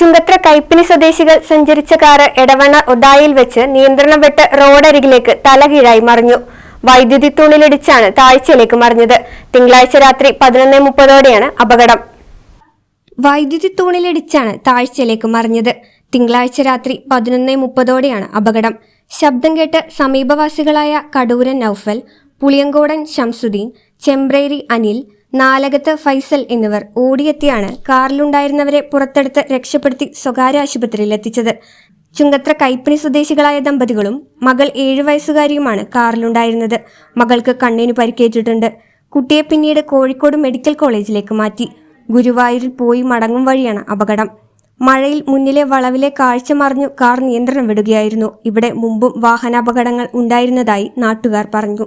Chungathara Kaippini സ്വദേശികൾ സഞ്ചരിച്ച car Edavanna ഒതായിൽ വെച്ച് നിയന്ത്രണം വിട്ട് റോഡരികിലേക്ക് തലകീഴായി മറിഞ്ഞു. വൈദ്യുതി തൂണിലിടിച്ചാണ് താഴ്ചയിലേക്ക് മറിഞ്ഞത്. തിങ്കളാഴ്ച രാത്രി പതിനൊന്ന് മുപ്പതോടെയാണ് അപകടം. വൈദ്യുതി തൂണിലിടിച്ചാണ് താഴ്ചയിലേക്ക് മറിഞ്ഞത്. തിങ്കളാഴ്ച രാത്രി പതിനൊന്ന് മുപ്പതോടെയാണ് അപകടം. ശബ്ദം കേട്ട് സമീപവാസികളായ കടൂരൻ നൌഫൽ പുളിയങ്കോടൻ ഷംസുദ്ദീൻ ചെമ്പ്രേരി അനിൽ നാലകത്ത് ഫൈസൽ എന്നിവർ ഓടിയെത്തിയാണ് കാറിലുണ്ടായിരുന്നവരെ പുറത്തെടുത്ത് രക്ഷപ്പെടുത്തി സ്വകാര്യ ആശുപത്രിയിൽ എത്തിച്ചത് ചുങ്കത്ര കൈപ്പിണി സ്വദേശികളായ ദമ്പതികളും മകൾ ഏഴു വയസ്സുകാരിയുമാണ് കാറിലുണ്ടായിരുന്നത്. മകൾക്ക് കണ്ണിന് പരിക്കേറ്റിട്ടുണ്ട്. കുട്ടിയെ പിന്നീട് കോഴിക്കോട് മെഡിക്കൽ കോളേജിലേക്ക് മാറ്റി. ഗുരുവായൂരിൽ പോയി മടങ്ങും വഴിയാണ് അപകടം. മഴയിൽ മുന്നിലെ വളവിലെ കാഴ്ച മറിഞ്ഞു കാർ നിയന്ത്രണം വിടുകയായിരുന്നു. ഇവിടെ മുമ്പും വാഹനാപകടങ്ങൾ ഉണ്ടായിരുന്നതായി നാട്ടുകാർ പറഞ്ഞു.